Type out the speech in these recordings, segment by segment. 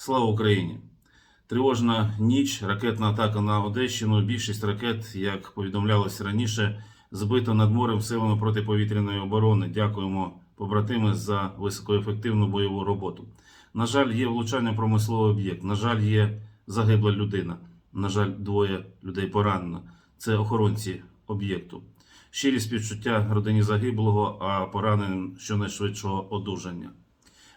Слава Україні! Тривожна ніч, ракетна атака на Одещину. Більшість ракет, як повідомлялося раніше, збито над морем силами протиповітряної оборони. Дякуємо побратими за високоефективну бойову роботу. На жаль, є влучання промисловий об'єкт. На жаль, є загибла людина. На жаль, двоє людей поранено. Це охоронці об'єкту. Щирі співчуття родині загиблого, а пораненим щонайшвидшого одужання.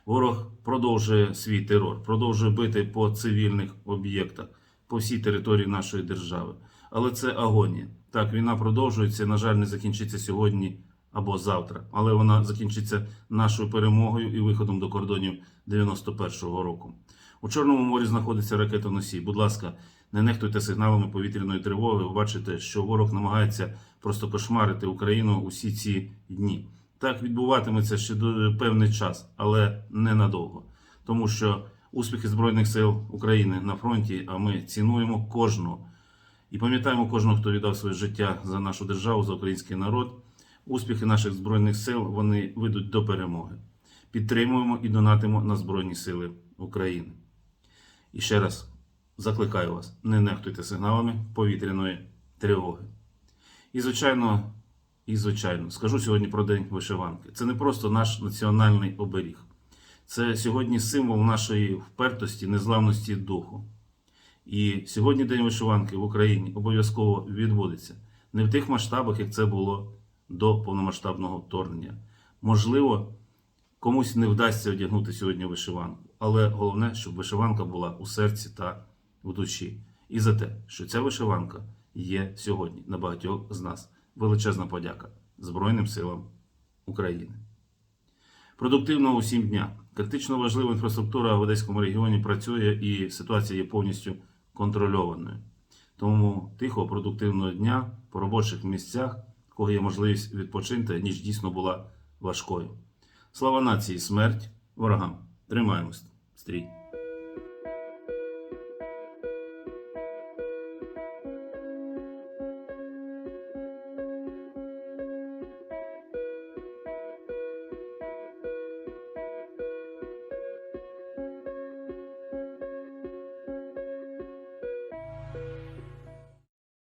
Ворог продовжує свій терор, продовжує бити по цивільних об'єктах по всій території нашої держави. Але це агонія. Так, війна продовжується, на жаль, не закінчиться сьогодні або завтра, але вона закінчиться нашою перемогою і виходом до кордонів 91-го року. У Чорному морі знаходиться ракетоносій. Будь ласка, не нехтуйте сигналами повітряної тривоги. Ви бачите, що ворог намагається просто кошмарити Україну усі ці дні. Так відбуватиметься ще певний час, але ненадовго. Тому що успіхи Збройних сил України на фронті, а ми цінуємо кожного. І пам'ятаємо кожного, хто віддав своє життя за нашу державу, за український народ. Успіхи наших збройних сил вони ведуть до перемоги. Підтримуємо і донатимо на Збройні Сили України. І ще раз закликаю вас: не нехтуйте сигналами повітряної тривоги. І, звичайно, і, звичайно, скажу сьогодні про День вишиванки. Це не просто наш національний оберіг. Це сьогодні символ нашої впертості, незламності духу. І сьогодні День вишиванки в Україні обов'язково відбудеться не в тих масштабах, як це було до повномасштабного вторгнення. Можливо, комусь не вдасться одягнути сьогодні вишиванку, але головне, щоб вишиванка була у серці та в душі. І за те, що ця вишиванка є сьогодні на багатьох з нас. Величезна подяка Збройним силам України. Продуктивного усім дня. Критично важлива інфраструктура в Одеському регіоні працює і ситуація є повністю контрольованою. Тому тихого, продуктивного дня по робочих місцях, кого є можливість відпочинти, ніч дійсно була важкою. Слава нації, смерть ворогам! Тримаємось, стрій!